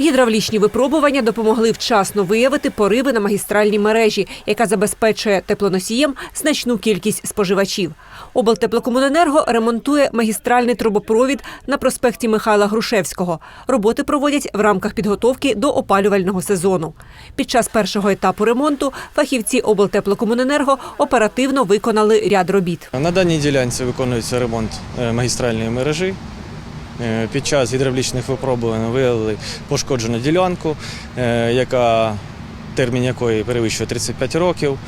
Гідравлічні випробування допомогли вчасно виявити пориви на магістральній мережі, яка забезпечує теплоносієм значну кількість споживачів. Облтеплокомуненерго ремонтує магістральний трубопровід на проспекті Михайла Грушевського. Роботи проводять в рамках підготовки до опалювального сезону. Під час першого етапу ремонту фахівці облтеплокомуненерго оперативно виконали ряд робіт. На даній ділянці виконується ремонт е, магістральної мережі. Е, Під час гідравлічних випробувань виявили пошкоджену ділянку, е, яка термін якої перевищує 35 років.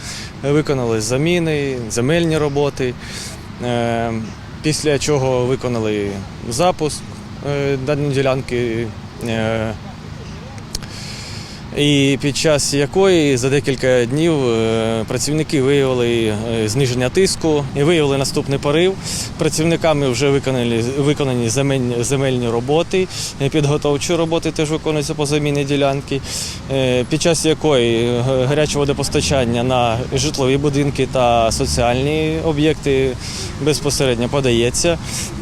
Виконали заміни, земельні роботи. Е, Після чого виконали запуск даної ділянки. І під час якої за декілька днів е, працівники виявили е, зниження тиску і виявили наступний порив. Працівниками вже виконані, виконані земельні, роботи, е, підготовчі роботи теж виконуються по заміні ділянки, під час якої гаряче водопостачання на житлові будинки та соціальні об'єкти безпосередньо подається.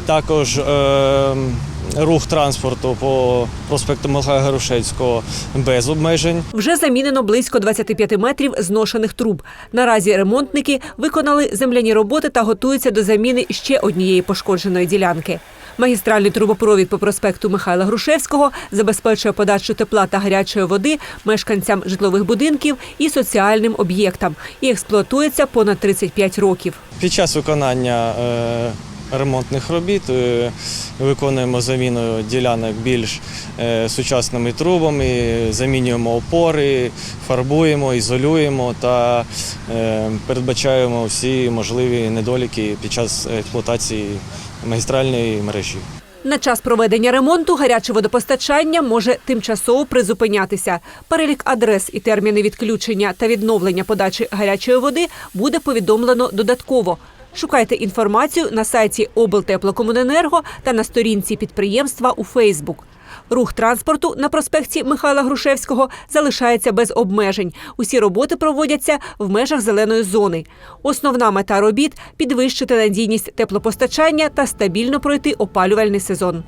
Також е, рух транспорту по проспекту Михайла Грушевського без обмежень. Вже замінено близько 25 метрів зношених труб. Наразі ремонтники виконали земляні роботи та готуються до заміни ще однієї пошкодженої ділянки. Магістральний трубопровід по проспекту Михайла Грушевського забезпечує подачу тепла та гарячої води мешканцям житлових будинків і соціальним об'єктам і експлуатується понад 35 років. Під час виконання е, ремонтних робіт е, виконуємо заміну ділянок більш е, сучасними трубами, замінюємо опори, фарбуємо, ізолюємо та е, передбачаємо всі можливі недоліки під час експлуатації магістральної мережі. На час проведення ремонту гаряче водопостачання може тимчасово призупинятися. Перелік адрес і терміни відключення та відновлення подачі гарячої води буде повідомлено додатково. Шукайте інформацію на сайті облтеплокомуненерго та на сторінці підприємства у Фейсбук. Рух транспорту на проспекті Михайла Грушевського залишається без обмежень. Усі роботи проводяться в межах зеленої зони. Основна мета робіт підвищити надійність теплопостачання та стабільно пройти опалювальний сезон.